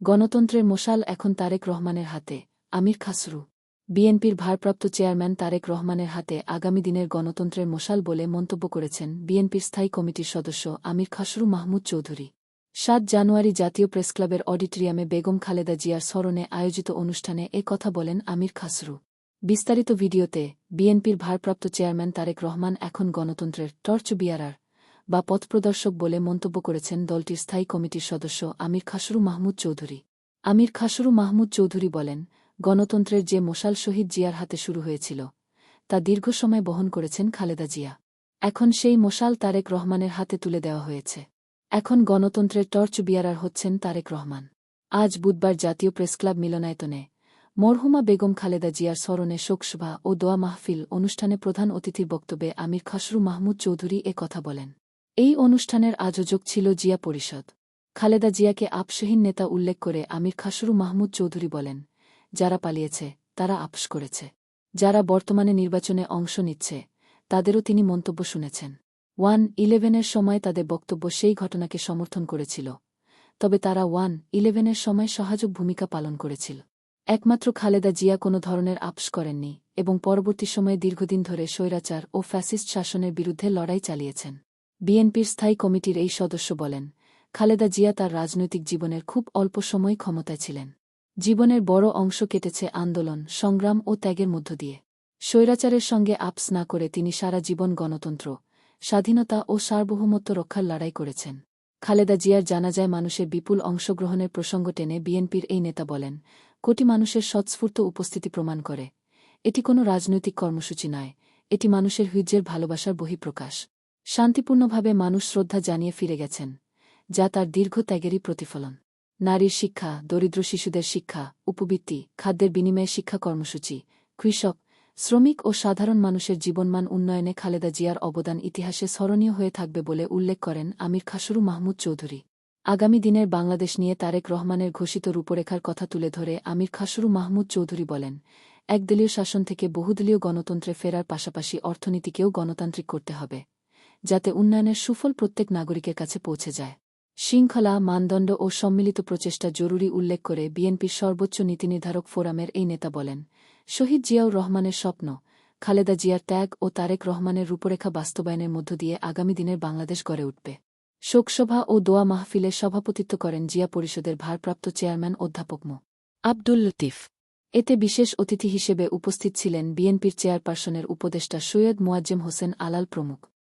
গণতন্ত্রের মশাল এখন তারেক রহমানের হাতে, আমির খাসরু। বিএনপির ভারপ্রাপ্ত চেয়ারম্যান তারেক রহমানের হাতে আগামী দিনের গণতন্ত্রের মশাল বলে মন্তব্য করেছেন বিএনপির স্থায়ী কমিটির সদস্য আমির খাসরু মাহমুদ চৌধুরী। সাত জানুয়ারি জাতীয় প্রেসক্লাবের অডিটোরিয়ামে বেগম খালেদা জিয়ার স্মরণে আয়োজিত অনুষ্ঠানে এ কথা বলেন আমির খাসরু। বিস্তারিত ভিডিওতে বিএনপির ভারপ্রাপ্ত চেয়ারম্যান তারেক রহমান এখন গণতন্ত্রের টর্চ বিয়ারার বা পথপ্রদর্শক বলে মন্তব্য করেছেন দলটির স্থায়ী কমিটির সদস্য আমির খাসরু মাহমুদ চৌধুরী। আমির খাসরু মাহমুদ চৌধুরী বলেন, গণতন্ত্রের যে মশাল শহীদ জিয়ার হাতে শুরু হয়েছিল, তা দীর্ঘ সময় বহন করেছেন খালেদা জিয়া। এখন সেই মশাল তারেক রহমানের হাতে তুলে দেওয়া হয়েছে। এখন গণতন্ত্রের টর্চ বিয়ারার হচ্ছেন তারেক রহমান। আজ বুধবার জাতীয় প্রেসক্লাব মিলনায়তনে মরহুমা বেগম খালেদা জিয়ার স্মরণে শোকসভা ও দোয়া মাহফিল অনুষ্ঠানে প্রধান অতিথির বক্তব্যে আমির খসরু মাহমুদ চৌধুরী এ কথা বলেন। এই অনুষ্ঠানের আয়োজক ছিল জিয়া পরিষদ। খালেদা জিয়াকে আপসহীন নেতা উল্লেখ করে আমির খাসরু মাহমুদ চৌধুরী বলেন, যারা পালিয়েছে, তারা আপস করেছে। যারা বর্তমানে নির্বাচনে অংশ নিচ্ছে, তাদেরও তিনি মন্তব্য শুনেছেন। ওয়ান ইলেভেনের সময় তাদের বক্তব্য সেই ঘটনাকে সমর্থন করেছিল, তবে তারা ওয়ান ইলেভেনের সময় সহায়ক ভূমিকা পালন করেছিল। একমাত্র খালেদা জিয়া কোনো ধরনের আপস করেননি এবং পরবর্তী সময়ে দীর্ঘদিন ধরে স্বৈরাচার ও ফ্যাসিস্ট শাসনের বিরুদ্ধে লড়াই চালিয়েছেন। বিএনপির স্থায়ী কমিটির এই সদস্য বলেন, খালেদা জিয়া তার রাজনৈতিক জীবনের খুব অল্প সময় ক্ষমতায় ছিলেন। জীবনের বড় অংশ কেটেছে আন্দোলন, সংগ্রাম ও ত্যাগের মধ্য দিয়ে। স্বৈরাচারের সঙ্গে আপস না করে তিনি সারা জীবন গণতন্ত্র, স্বাধীনতা ও সার্বভৌমত্ব রক্ষার লড়াই করেছেন। খালেদা জিয়ার জানাজায় মানুষের বিপুল অংশগ্রহণের প্রসঙ্গ টেনে বিএনপির এই নেতা বলেন, কোটি মানুষের স্বতঃস্ফূর্ত উপস্থিতি প্রমাণ করে। এটি কোনো রাজনৈতিক কর্মসূচি নয়, এটি মানুষের হৃজ্যের ভালোবাসার বহিঃপ্রকাশ। শান্তিপূর্ণভাবে মানুষ শ্রদ্ধা জানিয়ে ফিরে গেছেন, যা তার দীর্ঘ ত্যাগেরই প্রতিফলন। নারীর শিক্ষা, দরিদ্র শিশুদের শিক্ষা, উপবৃত্তি, খাদ্যের বিনিময়ে শিক্ষা কর্মসূচি, কৃষক, শ্রমিক ও সাধারণ মানুষের জীবনমান উন্নয়নে খালেদা জিয়ার অবদান ইতিহাসে স্মরণীয় হয়ে থাকবে বলে উল্লেখ করেন আমির খাসরু মাহমুদ চৌধুরী। আগামী দিনের বাংলাদেশ নিয়ে তারেক রহমানের ঘোষিত রূপরেখার কথা তুলে ধরে আমির খাসরু মাহমুদ চৌধুরী বলেন, একদলীয় শাসন থেকে বহুদলীয় গণতন্ত্রে ফেরার পাশাপাশি অর্থনীতিকেও গণতান্ত্রিক করতে হবে। যাতে উন্নয়নের সুফল প্রত্যেক নাগরিকের কাছে পৌঁছে যায়। শৃঙ্খলা, মানদণ্ড ও সম্মিলিত প্রচেষ্টা জরুরি উল্লেখ করে বিএনপির সর্বোচ্চ নীতিনির্ধারক ফোরামের এই নেতা বলেন, শহীদ জিয়াউর রহমানের স্বপ্ন, খালেদা জিয়ার ত্যাগ ও তারেক রহমানের রূপরেখা বাস্তবায়নের মধ্য দিয়ে আগামী দিনের বাংলাদেশ গড়ে উঠবে। শোকসভা ও দোয়া মাহফিলে সভাপতিত্ব করেন জিয়া পরিষদের ভারপ্রাপ্ত চেয়ারম্যান অধ্যাপক মো. আব্দুল লতিফ। এতে বিশেষ অতিথি হিসেবে উপস্থিত ছিলেন বিএনপির চেয়ারপারসনের উপদেষ্টা সৈয়দ মোয়াজ্জেম হোসেন আলাল প্রমুখ।